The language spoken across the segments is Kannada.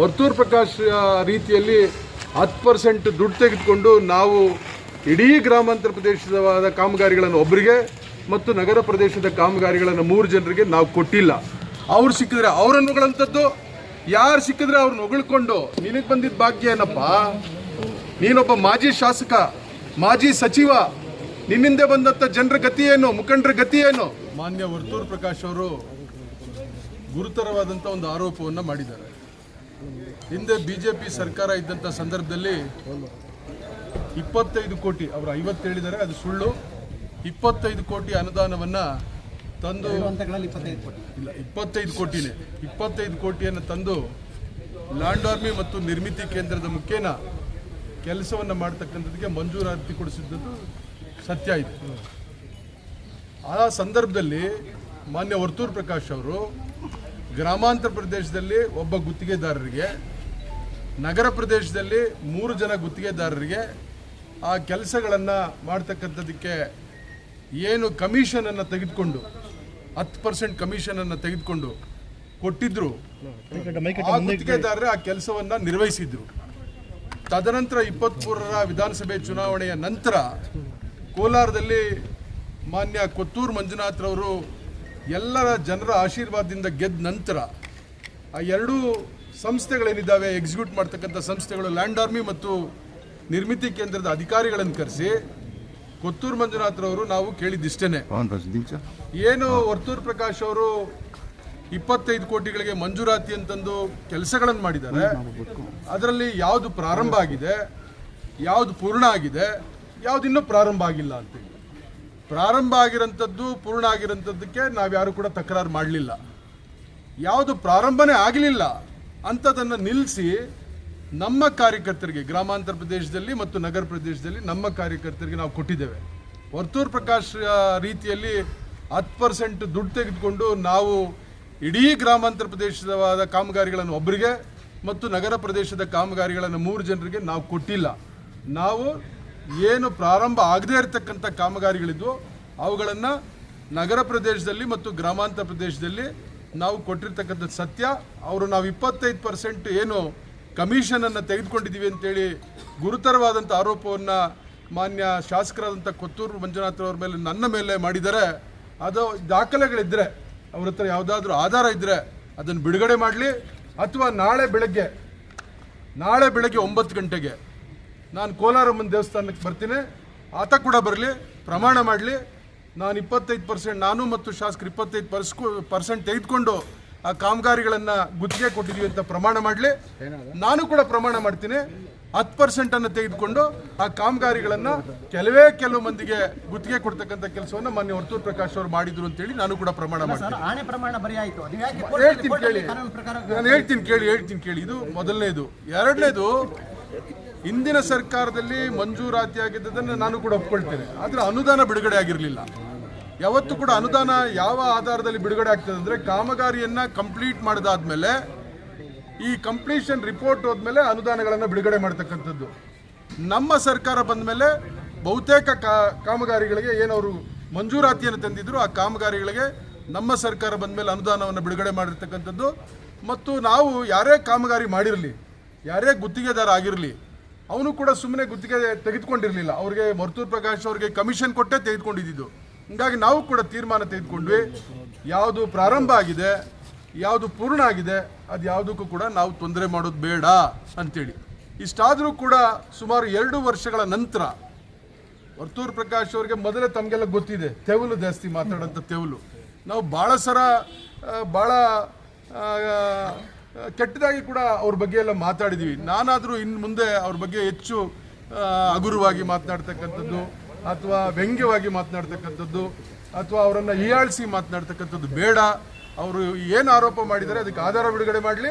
ವರ್ತೂರ್ ಪ್ರಕಾಶ್ ರೀತಿಯಲ್ಲಿ ಹತ್ತು ಪರ್ಸೆಂಟ್ ದುಡ್ಡು ತೆಗೆದುಕೊಂಡು ನಾವು ಇಡೀ ಗ್ರಾಮಾಂತರ ಪ್ರದೇಶದವಾದ ಕಾಮಗಾರಿಗಳನ್ನು ಒಬ್ಬರಿಗೆ ಮತ್ತು ನಗರ ಪ್ರದೇಶದ ಕಾಮಗಾರಿಗಳನ್ನು ಮೂರು ಜನರಿಗೆ ನಾವು ಕೊಟ್ಟಿಲ್ಲ. ಅವ್ರು ಸಿಕ್ಕಿದ್ರೆ ಅವ್ರನ್ನು ಹೊಗಳಂಥದ್ದು ಯಾರು ಸಿಕ್ಕಿದ್ರೆ ಅವ್ರನ್ನ ಹೊಗಳ್ಕೊಂಡು, ನಿನಗೆ ಬಂದಿದ್ದ ಭಾಗ್ಯ ಏನಪ್ಪ? ನೀನೊಬ್ಬ ಮಾಜಿ ಶಾಸಕ, ಮಾಜಿ ಸಚಿವ, ನಿನ್ನಿಂದೆ ಬಂದಂಥ ಜನರ ಗತಿ ಏನು, ಮುಖಂಡರ ಗತಿ ಏನು? ಮಾನ್ಯ ವರ್ತೂರ್ ಪ್ರಕಾಶ್ ಅವರು ಗುರುತರವಾದಂಥ ಒಂದು ಆರೋಪವನ್ನು ಮಾಡಿದ್ದಾರೆ. ಹಿಂದೆ ಬಿಜೆಪಿ ಸರ್ಕಾರ ಇದ್ದಂಥ ಸಂದರ್ಭದಲ್ಲಿ ಇಪ್ಪತ್ತೈದು ಕೋಟಿ ಅವರು ಐವತ್ತು ಹೇಳಿದ್ದಾರೆ ಅದು ಸುಳ್ಳು. ಇಪ್ಪತ್ತೈದು ಕೋಟಿ ಅನುದಾನವನ್ನು ತಂದು ಇಲ್ಲ ಇಪ್ಪತ್ತೈದು ಕೋಟಿನೇ. ಇಪ್ಪತ್ತೈದು ಕೋಟಿಯನ್ನು ತಂದು ಲ್ಯಾಂಡ್ ಆರ್ಮಿ ಮತ್ತು ನಿರ್ಮಿತಿ ಕೇಂದ್ರದ ಮುಖೇನ ಕೆಲಸವನ್ನು ಮಾಡ್ತಕ್ಕಂಥದ್ದಕ್ಕೆ ಮಂಜೂರಾತಿ ಕೊಡಿಸಿದ್ದದ್ದು ಸತ್ಯ ಇತ್ತು ಆ ಸಂದರ್ಭದಲ್ಲಿ ಮಾನ್ಯ ವರ್ತೂರ್ ಪ್ರಕಾಶ್ ಅವರು ಗ್ರಾಮಾಂತರ ಪ್ರದೇಶದಲ್ಲಿ ಒಬ್ಬ ಗುತ್ತಿಗೆದಾರರಿಗೆ ನಗರ ಪ್ರದೇಶದಲ್ಲಿ ಮೂರು ಜನ ಗುತ್ತಿಗೆದಾರರಿಗೆ ಆ ಕೆಲಸಗಳನ್ನು ಮಾಡ್ತಕ್ಕಂಥದ್ದಕ್ಕೆ ಏನು ಕಮಿಷನನ್ನು ತೆಗೆದುಕೊಂಡು ಹತ್ತು ಪರ್ಸೆಂಟ್ ಕಮಿಷನನ್ನು ತೆಗೆದುಕೊಂಡು ಕೊಟ್ಟಿದ್ದರು ಆ ಗುತ್ತಿಗೆದಾರರೇ ಆ ಕೆಲಸವನ್ನು ನಿರ್ವಹಿಸಿದ್ರು. ತದನಂತರ ಇಪ್ಪತ್ತ್ಮೂರರ ವಿಧಾನಸಭೆ ಚುನಾವಣೆಯ ನಂತರ ಕೋಲಾರದಲ್ಲಿ ಮಾನ್ಯ ಕೊತ್ತೂರು ಮಂಜುನಾಥ್ರವರು ಎಲ್ಲರ ಜನರ ಆಶೀರ್ವಾದದಿಂದ ಗೆದ್ದ ನಂತರ ಆ ಎರಡೂ ಸಂಸ್ಥೆಗಳೇನಿದ್ದಾವೆ ಎಕ್ಸಿಕ್ಯೂಟ್ ಮಾಡ್ತಕ್ಕಂಥ ಸಂಸ್ಥೆಗಳು ಲ್ಯಾಂಡ್ ಆರ್ಮಿ ಮತ್ತು ನಿರ್ಮಿತಿ ಕೇಂದ್ರದ ಅಧಿಕಾರಿಗಳನ್ನು ಕರೆಸಿ ಕೊತ್ತೂರು ಮಂಜುನಾಥ್ರವರು ನಾವು ಕೇಳಿದ್ದಿಷ್ಟೇ ಏನು ವರ್ತೂರ್ ಪ್ರಕಾಶ್ ಅವರು ಇಪ್ಪತ್ತೈದು ಕೋಟಿಗಳಿಗೆ ಮಂಜೂರಾತಿ ಅಂತಂದು ಕೆಲಸಗಳನ್ನು ಮಾಡಿದ್ದಾರೆ. ಅದರಲ್ಲಿ ಯಾವುದು ಪ್ರಾರಂಭ ಆಗಿದೆ ಯಾವುದು ಪೂರ್ಣ ಆಗಿದೆ ಯಾವುದು ಇನ್ನೂ ಪ್ರಾರಂಭ ಆಗಿಲ್ಲ ಅಂತೇಳಿ ಪ್ರಾರಂಭ ಆಗಿರೋಂಥದ್ದು, ಪೂರ್ಣ ಆಗಿರೋಂಥದ್ದಕ್ಕೆ ನಾವ್ಯಾರು ಕೂಡ ತಕರಾರು ಮಾಡಲಿಲ್ಲ. ಯಾವುದು ಪ್ರಾರಂಭನೇ ಆಗಲಿಲ್ಲ ಅಂಥದನ್ನು ನಿಲ್ಲಿಸಿ ನಮ್ಮ ಕಾರ್ಯಕರ್ತರಿಗೆ, ಗ್ರಾಮಾಂತರ ಪ್ರದೇಶದಲ್ಲಿ ಮತ್ತು ನಗರ ಪ್ರದೇಶದಲ್ಲಿ ನಮ್ಮ ಕಾರ್ಯಕರ್ತರಿಗೆ ನಾವು ಕೊಟ್ಟಿದ್ದೇವೆ. ವರ್ತೂರ್ ಪ್ರಕಾಶ್ ರೀತಿಯಲ್ಲಿ ಹತ್ತು ಪರ್ಸೆಂಟ್ ದುಡ್ಡು ತೆಗೆದುಕೊಂಡು ನಾವು ಇಡೀ ಗ್ರಾಮಾಂತರ ಪ್ರದೇಶದವಾದ ಕಾಮಗಾರಿಗಳನ್ನು ಒಬ್ಬರಿಗೆ ಮತ್ತು ನಗರ ಪ್ರದೇಶದ ಕಾಮಗಾರಿಗಳನ್ನು ಮೂರು ಜನರಿಗೆ ನಾವು ಕೊಟ್ಟಿಲ್ಲ. ನಾವು ಏನು ಪ್ರಾರಂಭ ಆಗದೇ ಇರತಕ್ಕಂಥ ಕಾಮಗಾರಿಗಳಿದ್ವು. ಅವುಗಳನ್ನು ನಗರ ಪ್ರದೇಶದಲ್ಲಿ ಮತ್ತು ಗ್ರಾಮಾಂತರ ಪ್ರದೇಶದಲ್ಲಿ ನಾವು ಕೊಟ್ಟಿರ್ತಕ್ಕಂಥ ಸತ್ಯ. ಅವರು ನಾವು ಇಪ್ಪತ್ತೈದು ಪರ್ಸೆಂಟ್ ಏನು ಕಮಿಷನನ್ನು ತೆಗೆದುಕೊಂಡಿದ್ದೀವಿ ಅಂತೇಳಿ ಗುರುತರವಾದಂಥ ಆರೋಪವನ್ನು ಮಾನ್ಯ ಶಾಸಕರಾದಂಥ ಕೊತ್ತೂರು ಮಂಜುನಾಥ್ ಅವ್ರ ಮೇಲೆ ನನ್ನ ಮೇಲೆ ಮಾಡಿದರೆ, ಅದು ದಾಖಲೆಗಳಿದ್ದರೆ ಅವ್ರ ಹತ್ರ ಯಾವುದಾದ್ರೂ ಆಧಾರ ಇದ್ದರೆ ಅದನ್ನು ಬಿಡುಗಡೆ ಮಾಡಲಿ. ಅಥವಾ ನಾಳೆ ಬೆಳಗ್ಗೆ ನಾಳೆ ಬೆಳಗ್ಗೆ ಒಂಬತ್ತು ಗಂಟೆಗೆ ನಾನು ಕೋಲಾರಮ್ಮನ ದೇವಸ್ಥಾನಕ್ಕೆ ಬರ್ತೀನಿ. ಆತ ಕೂಡ ಬರಲಿ ಪ್ರಮಾಣ ಮಾಡಲಿ. ನಾನು ಇಪ್ಪತ್ತೈದು ಪರ್ಸೆಂಟ್ ನಾನು ಮತ್ತು ಶಾಸಕರು ಇಪ್ಪತ್ತೈದು ಪರ್ಸ್ಕೊ ಪರ್ಸೆಂಟ್ ತೆಗೆದುಕೊಂಡು ಆ ಕಾಮಗಾರಿಗಳನ್ನು ಗುತ್ತಿಗೆ ಕೊಟ್ಟಿದ್ದೀವಿ ಅಂತ ಪ್ರಮಾಣ ಮಾಡಲಿ. ನಾನು ಕೂಡ ಪ್ರಮಾಣ ಮಾಡ್ತೀನಿ. ಹತ್ತು ಪರ್ಸೆಂಟನ್ನು ತೆಗೆದುಕೊಂಡು ಆ ಕಾಮಗಾರಿಗಳನ್ನು ಕೆಲವೇ ಕೆಲವು ಮಂದಿಗೆ ಗುತ್ತಿಗೆ ಕೊಡ್ತಕ್ಕಂಥ ಕೆಲಸವನ್ನು ಮಾನ್ಯ ವರ್ತೂರ್ ಪ್ರಕಾಶ್ ಅವರು ಮಾಡಿದ್ರು ಅಂತೇಳಿ ನಾನು ಕೂಡ ಪ್ರಮಾಣ ಮಾಡ್ತೀನಿ. ಹೇಳ್ತೀನಿ ಕೇಳಿ. ನಾನು ಹೇಳ್ತೀನಿ ಕೇಳಿ ಹೇಳ್ತೀನಿ ಕೇಳಿ. ಇದು ಮೊದಲನೇದು. ಎರಡನೇದು ಹಿಂದಿನ ಸರ್ಕಾರದಲ್ಲಿ ಮಂಜೂರಾತಿ ಆಗಿದ್ದದನ್ನು ನಾನು ಕೂಡ ಒಪ್ಕೊಳ್ತೇನೆ. ಆದರೆ ಅನುದಾನ ಬಿಡುಗಡೆ ಆಗಿರಲಿಲ್ಲ. ಯಾವತ್ತು ಕೂಡ ಅನುದಾನ ಯಾವ ಆಧಾರದಲ್ಲಿ ಬಿಡುಗಡೆ ಆಗ್ತದೆ ಅಂದರೆ ಕಾಮಗಾರಿಯನ್ನು ಕಂಪ್ಲೀಟ್ ಮಾಡಿದಾದ್ಮೇಲೆ ಈ ಕಂಪ್ಲೀಷನ್ ರಿಪೋರ್ಟ್ ಹೋದ್ಮೇಲೆ ಅನುದಾನಗಳನ್ನು ಬಿಡುಗಡೆ ಮಾಡ್ತಕ್ಕಂಥದ್ದು. ನಮ್ಮ ಸರ್ಕಾರ ಬಂದ ಮೇಲೆ ಬಹುತೇಕ ಕಾಮಗಾರಿಗಳಿಗೆ ಏನವರು ಮಂಜೂರಾತಿಯನ್ನು ತಂದಿದ್ರು, ಆ ಕಾಮಗಾರಿಗಳಿಗೆ ನಮ್ಮ ಸರ್ಕಾರ ಬಂದ ಮೇಲೆ ಅನುದಾನವನ್ನು ಬಿಡುಗಡೆ ಮಾಡಿರ್ತಕ್ಕಂಥದ್ದು. ಮತ್ತು ನಾವು ಯಾರೇ ಕಾಮಗಾರಿ ಮಾಡಿರಲಿ, ಯಾರೇ ಗುತ್ತಿಗೆದಾರ ಆಗಿರಲಿ ಅವನು ಕೂಡ ಸುಮ್ಮನೆ ಗುತ್ತಿಗೆ ತೆಗೆದುಕೊಂಡಿರಲಿಲ್ಲ. ಅವ್ರಿಗೆ ಮರ್ತೂರ್ ಪ್ರಕಾಶ್ ಅವ್ರಿಗೆ ಕಮಿಷನ್ ಕೊಟ್ಟೇ ತೆಗೆದುಕೊಂಡಿದ್ದು. ಹೀಗಾಗಿ ನಾವು ಕೂಡ ತೀರ್ಮಾನ ತೆಗೆದುಕೊಂಡ್ವಿ. ಯಾವುದು ಪ್ರಾರಂಭ ಆಗಿದೆ, ಯಾವುದು ಪೂರ್ಣ ಆಗಿದೆ, ಅದು ಯಾವುದಕ್ಕೂ ಕೂಡ ನಾವು ತೊಂದರೆ ಮಾಡೋದು ಬೇಡ ಅಂತೇಳಿ. ಇಷ್ಟಾದರೂ ಕೂಡ ಸುಮಾರು ಎರಡು ವರ್ಷಗಳ ನಂತರ ವರ್ತೂರ್ ಪ್ರಕಾಶ್ ಅವ್ರಿಗೆ ಮೊದಲೇ ತಮಗೆಲ್ಲ ಗೊತ್ತಿದೆ, ತೆವಲು ಜಾಸ್ತಿ ಮಾತಾಡೋಂಥ ತೆವಲು. ನಾವು ಭಾಳ ಸರ ಭಾಳ ಕೆಟ್ಟದಾಗಿ ಕೂಡ ಅವ್ರ ಬಗ್ಗೆ ಎಲ್ಲ ಮಾತಾಡಿದ್ದೀವಿ ನಾನಾದರೂ ಇನ್ನು ಮುಂದೆ ಅವ್ರ ಬಗ್ಗೆ ಹೆಚ್ಚು ಹಗುರವಾಗಿ ಮಾತನಾಡ್ತಕ್ಕಂಥದ್ದು, ಅಥವಾ ವ್ಯಂಗ್ಯವಾಗಿ ಮಾತನಾಡ್ತಕ್ಕಂಥದ್ದು, ಅಥವಾ ಅವರನ್ನು ಹೀಯಾಳಿಸಿ ಮಾತನಾಡ್ತಕ್ಕಂಥದ್ದು ಬೇಡ. ಅವರು ಏನು ಆರೋಪ ಮಾಡಿದ್ದಾರೆ ಅದಕ್ಕೆ ಆಧಾರ ಬಿಡುಗಡೆ ಮಾಡಲಿ.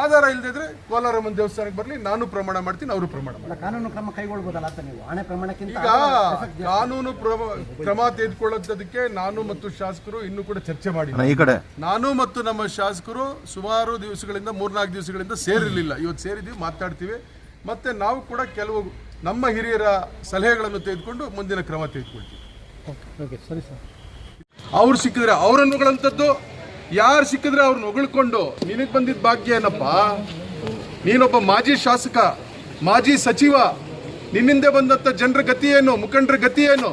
ಆಧಾರ ಇಲ್ಲದಿದ್ರೆ ಕೋಲಾರಮ್ಮನ ದೇವಸ್ಥಾನಕ್ಕೆ ಬರಲಿ. ನಾನು ಪ್ರಮಾಣ ಮಾಡ್ತೀನಿ ಅವರು ಪ್ರಮಾಣ ಮಾಡಿ ಕಾನೂನು ಕ್ರಮ ಕೈಗೊಳ್ಬೋದಲ್ಲ ಅಂತ ನೀವು? ಆಣೆ ಪ್ರಮಾಣಕ್ಕಿಂತ ಈಗ ಕಾನೂನು ಕ್ರಮ ತೆಗೆದುಕೊಳ್ಳೋದಕ್ಕೆ ನಾನು ಮತ್ತು ಶಾಸಕರು ಇನ್ನೂ ಕೂಡ ಚರ್ಚೆ ಮಾಡಿ ಈ ಕಡೆ. ನಾನು ಮತ್ತು ನಮ್ಮ ಶಾಸಕರು ಸುಮಾರು ದಿವಸಗಳಿಂದ ಮೂರ್ನಾಲ್ಕು ದಿವಸಗಳಿಂದ ಸೇರಿರಲಿಲ್ಲ. ಇವತ್ತು ಸೇರಿದ್ದೀವಿ ಮಾತಾಡ್ತೀವಿ. ಮತ್ತೆ ನಾವು ಕೂಡ ಕೆಲವು ನಮ್ಮ ಹಿರಿಯರ ಸಲಹೆಗಳನ್ನು ತೆಗೆದುಕೊಂಡು ಮುಂದಿನ ಕ್ರಮ ತೆಗೆದುಕೊಳ್ತೀವಿ. ಓಕೆ ಸರಿ ಸರ್. ಅವ್ರು ಸಿಕ್ಕಿದ್ರೆ ಅವ್ರನ್ನು ಹೊಗಳಂಥದ್ದು ಯಾರು ಸಿಕ್ಕಿದ್ರೆ ಅವ್ರನ್ನ ಹೊಗಳ್ಕೊಂಡು, ನಿನಗೆ ಬಂದಿದ್ದ ಭಾಗ್ಯ ಏನಪ್ಪ? ನೀನೊಬ್ಬ ಮಾಜಿ ಶಾಸಕ, ಮಾಜಿ ಸಚಿವ, ನಿನ್ನಿಂದೆ ಬಂದಂಥ ಜನರ ಗತಿ ಏನು, ಮುಖಂಡರ ಗತಿ ಏನು?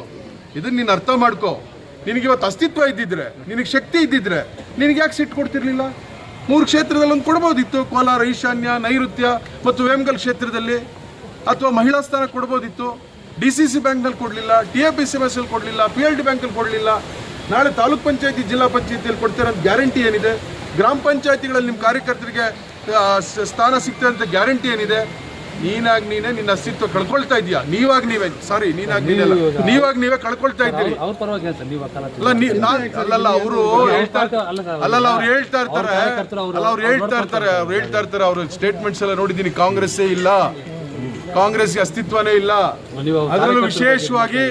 ಇದನ್ನ ನೀನು ಅರ್ಥ ಮಾಡ್ಕೋ. ನಿನಗಿವತ್ತು ಅಸ್ತಿತ್ವ ಇದ್ದಿದ್ರೆ, ನಿನಗೆ ಶಕ್ತಿ ಇದ್ದಿದ್ರೆ, ನಿನಗೆ ಯಾಕೆ ಸಿಟ್ಟು ಕೊಡ್ತಿರ್ಲಿಲ್ಲ? ಮೂರು ಕ್ಷೇತ್ರದಲ್ಲೊಂದು ಕೊಡ್ಬೋದಿತ್ತು, ಕೋಲಾರ, ಈಶಾನ್ಯ, ನೈಋತ್ಯ ಮತ್ತು ವೇಮಗಲ್ ಕ್ಷೇತ್ರದಲ್ಲಿ. ಅಥವಾ ಮಹಿಳಾ ಸ್ಥಾನ ಕೊಡ್ಬೋದಿತ್ತು, ಡಿ ಸಿ ಸಿ ಬ್ಯಾಂಕ್ನಲ್ಲಿ ಕೊಡಲಿಲ್ಲ T A P C S ಅಲ್ಲಿ ಕೊಡಲಿಲ್ಲ, ಪಿ ಎಲ್ ಡಿ ಬ್ಯಾಂಕಲ್ಲಿ ಕೊಡಲಿಲ್ಲ. ನಾಳೆ ತಾಲೂಕ್ ಪಂಚಾಯತಿ ಜಿಲ್ಲಾ ಪಂಚಾಯತಿಯಲ್ಲಿ ಕೊಡ್ತೀರ ಗ್ಯಾರಂಟಿ ಏನಿದೆ? ಗ್ರಾಮ ಪಂಚಾಯತಿಗಳಲ್ಲಿ ನಿಮ್ಮ ಕಾರ್ಯಕರ್ತರಿಗೆ ಸ್ಥಾನ ಸಿಗ್ತದೆ ಅಂತ ಗ್ಯಾರಂಟಿ ಏನಿದೆ? ನೀನಾಗಿ ನೀನೇ ನಿನ್ನ ಅಸ್ತಿತ್ವ ಕಳ್ಕೊಳ್ತಾ ಇದೀಯಾ ನೀವಾಗ ನೀವೇ ಸಾರಿ ನೀನಾಗಿ ನೀನಲ್ಲ ನೀವಾಗ ನೀವೇ ಕಳ್ಕೊಳ್ತಾ ಇದ್ದೀರಿ. ಅಲ್ಲಲ್ಲ ಅವರು ಹೇಳ್ತಾ ಅಲ್ಲ ಅಲ್ಲಲ್ಲ ಅವ್ರು ಹೇಳ್ತಾ ಇರ್ತಾರೆ. ಅವ್ರ ಅಲ್ಲ ಅವ್ರು ಹೇಳ್ತಾ ಇರ್ತಾರೆ ಅವ್ರು ಹೇಳ್ತಾ ಇರ್ತಾರೆ ಅವ್ರ ಸ್ಟೇಟ್ಮೆಂಟ್ಸ್ ಎಲ್ಲ ನೋಡಿದೀನಿ ಕಾಂಗ್ರೆಸ್ಸೇ ಇಲ್ಲ. ಕಾಂಗ್ರೆಸ್ಗೆ ಅಸ್ತಿತ್ವನೇ ಇಲ್ಲ. ಅದರಲ್ಲೂ ವಿಶೇಷವಾಗಿ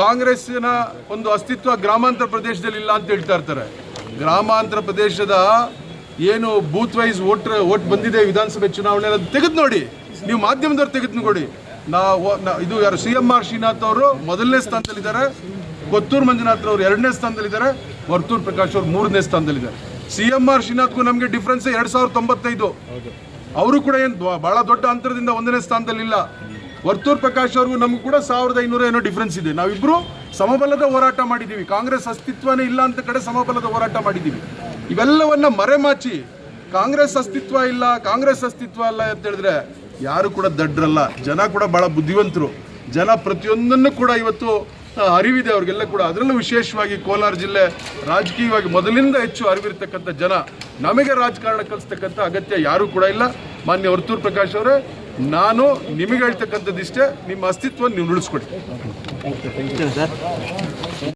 ಕಾಂಗ್ರೆಸ್ನ ಒಂದು ಅಸ್ತಿತ್ವ ಗ್ರಾಮಾಂತರ ಪ್ರದೇಶದಲ್ಲಿ ಇಲ್ಲ ಅಂತ ಹೇಳ್ತಾ ಇರ್ತಾರೆ. ಗ್ರಾಮಾಂತರ ಪ್ರದೇಶದ ಏನು ಬೂತ್ ವೈಸ್ ವೋಟ್ ವೋಟ್ ಬಂದಿದೆ ವಿಧಾನಸಭೆ ಚುನಾವಣೆ ಅದು ತೆಗೆದು ನೋಡಿ. ನೀವು ಮಾಧ್ಯಮದವ್ರು ತೆಗೆದು ನೋಡಿ. ನಾವು ಇದು ಯಾರು ಸಿ ಎಂ ಆರ್ ಶ್ರೀನಾಥ್ ಅವರು ಮೊದಲನೇ ಸ್ಥಾನದಲ್ಲಿದ್ದಾರೆ. ಕೊತ್ತೂರು ಮಂಜುನಾಥ್ ಅವರು ಎರಡನೇ ಸ್ಥಾನದಲ್ಲಿದ್ದಾರೆ. ವರ್ತೂರ್ ಪ್ರಕಾಶ್ ಅವರು ಮೂರನೇ ಸ್ಥಾನದಲ್ಲಿದ್ದಾರೆ. ಸಿ ಎಂ ಆರ್ ಶ್ರೀನಾಥ್ಗೂ ನಮಗೆ ಡಿಫ್ರೆನ್ಸ್ ಎರಡು ಸಾವಿರದ ತೊಂಬತ್ತೈದು. ಅವರು ಕೂಡ ಏನು ಬಹಳ ದೊಡ್ಡ ಅಂತರದಿಂದ ಒಂದನೇ ಸ್ಥಾನದಲ್ಲಿಲ್ಲ. ವರ್ತೂರ್ ಪ್ರಕಾಶ್ ಅವ್ರಿಗೂ ನಮಗೂ ಕೂಡ ಸಾವಿರದ ಐನೂರ ಏನೋ ಡಿಫ್ರೆನ್ಸ್ ಇದೆ. ನಾವಿಬ್ಬರು ಸಮಬಲದ ಹೋರಾಟ ಮಾಡಿದ್ದೀವಿ. ಕಾಂಗ್ರೆಸ್ ಅಸ್ತಿತ್ವನೇ ಇಲ್ಲ ಅಂತ ಕಡೆ ಸಮಬಲದ ಹೋರಾಟ ಮಾಡಿದ್ದೀವಿ. ಇವೆಲ್ಲವನ್ನ ಮರೆಮಾಚಿ, ಕಾಂಗ್ರೆಸ್ ಅಸ್ತಿತ್ವ ಇಲ್ಲ, ಕಾಂಗ್ರೆಸ್ ಅಸ್ತಿತ್ವ ಅಲ್ಲ ಅಂತ ಹೇಳಿದ್ರೆ ಯಾರು ಕೂಡ ದಡ್ರಲ್ಲ. ಜನ ಕೂಡ ಬಹಳ ಬುದ್ಧಿವಂತರು. ಜನ ಪ್ರತಿಯೊಂದನ್ನು ಕೂಡ ಇವತ್ತು ಅರಿವಿದೆ ಅವ್ರಿಗೆಲ್ಲ ಕೂಡ. ಅದರಲ್ಲೂ ವಿಶೇಷವಾಗಿ ಕೋಲಾರ ಜಿಲ್ಲೆ ರಾಜಕೀಯವಾಗಿ ಮೊದಲಿಂದ ಹೆಚ್ಚು ಅರಿವಿರ್ತಕ್ಕಂಥ ಜನ ನಮಗೆ ರಾಜಕಾರಣ ಕಲಿಸ್ತಕ್ಕಂಥ ಅಗತ್ಯ ಯಾರೂ ಕೂಡ ಇಲ್ಲ. ಮಾನ್ಯ ವರ್ತೂರ್ ಪ್ರಕಾಶ್ ಅವರೇ, ನಾನು ನಿಮಗೆ ಹೇಳ್ತಕ್ಕಂಥದ್ದಿಷ್ಟೇ, ನಿಮ್ಮ ಅಸ್ತಿತ್ವ ನೀವು ಉಳಿಸ್ಕೊಡಿ